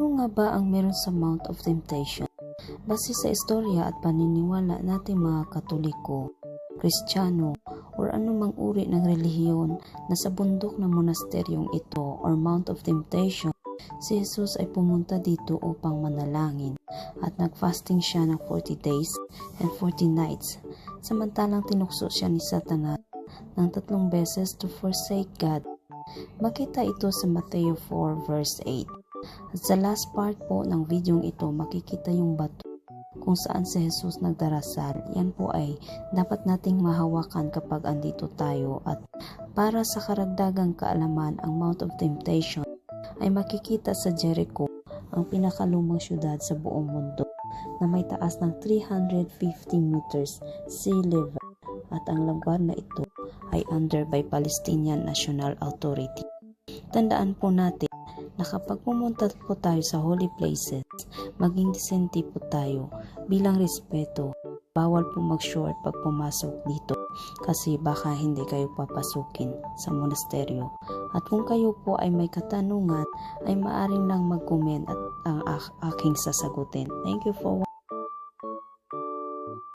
Ano nga ba ang meron sa Mount of Temptation? Base sa istorya at paniniwala nating mga Katoliko, Kristiyano, or anumang uri ng relihiyon na sa bundok na monasteryong ito or Mount of Temptation, si Jesus ay pumunta dito upang manalangin at nagfasting siya ng 40 days and 40 nights samantalang tinukso siya ni Satanas ng tatlong beses to forsake God. Makita ito sa Mateo 4 verse 8. At sa last part po ng videong ito makikita yung bato kung saan si Jesus nagdarasal. Yan po ay dapat nating mahawakan kapag andito tayo at para sa karagdagang kaalaman ang Mount of Temptation ay makikita sa Jericho, ang pinakalumang syudad sa buong mundo na may taas ng 350 meters sea level at ang lugar na ito ay under by Palestinian National Authority. Tandaan po natin na kapag pumunta po tayo sa holy places, maging disente po tayo bilang respeto. Bawal po mag-short pag pumasok dito kasi baka hindi kayo papasukin sa monasteryo. At kung kayo po ay may katanungan, ay maaring lang mag-comment at ang ak- aking sasagutin. Thank you for watching.